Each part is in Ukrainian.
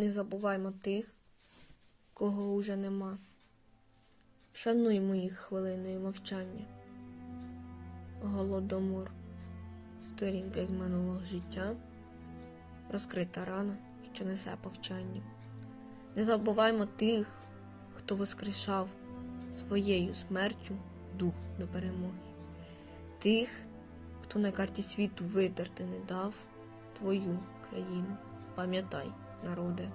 Не забуваймо тих, кого уже нема. Вшануймо їх хвилиною мовчання. Голодомор, сторінка з минулого життя, розкрита рана, що несе повчання. Не забуваймо тих, хто воскрешав своєю смертю дух до перемоги. Тих, хто на карті світу витерти не дав твою країну. Пам'ятай, народе.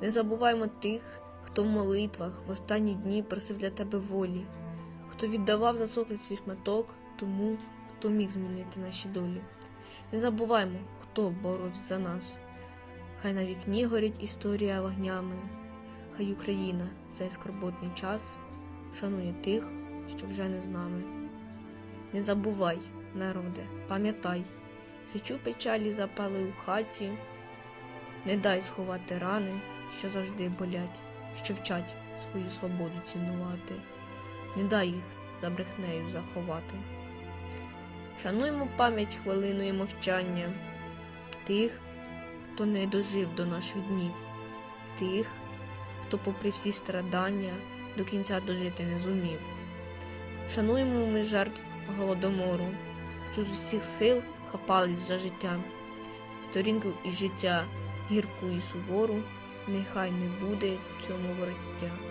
Не забуваймо тих, хто в молитвах в останні дні просив для тебе волі, хто віддавав засохлий свій шматок тому, хто міг змінити наші долі. Не забуваймо, хто боровся за нас. Хай на вікні горить історія вогнями, хай Україна в цей скорботний час шанує тих, що вже не з нами. Не забувай, народе, пам'ятай, свічу печалі запали у хаті, не дай сховати рани, що завжди болять, що вчать свою свободу цінувати, не дай їх за брехнею заховати. Шануймо пам'ять хвилиною мовчання тих, хто не дожив до наших днів, тих, хто, попри всі страдання, до кінця дожити не зумів. Шануємо ми жертв голодомору, що з усіх сил хапались за життя, сторінку із життя гірку і сувору, нехай не буде цьому вороття.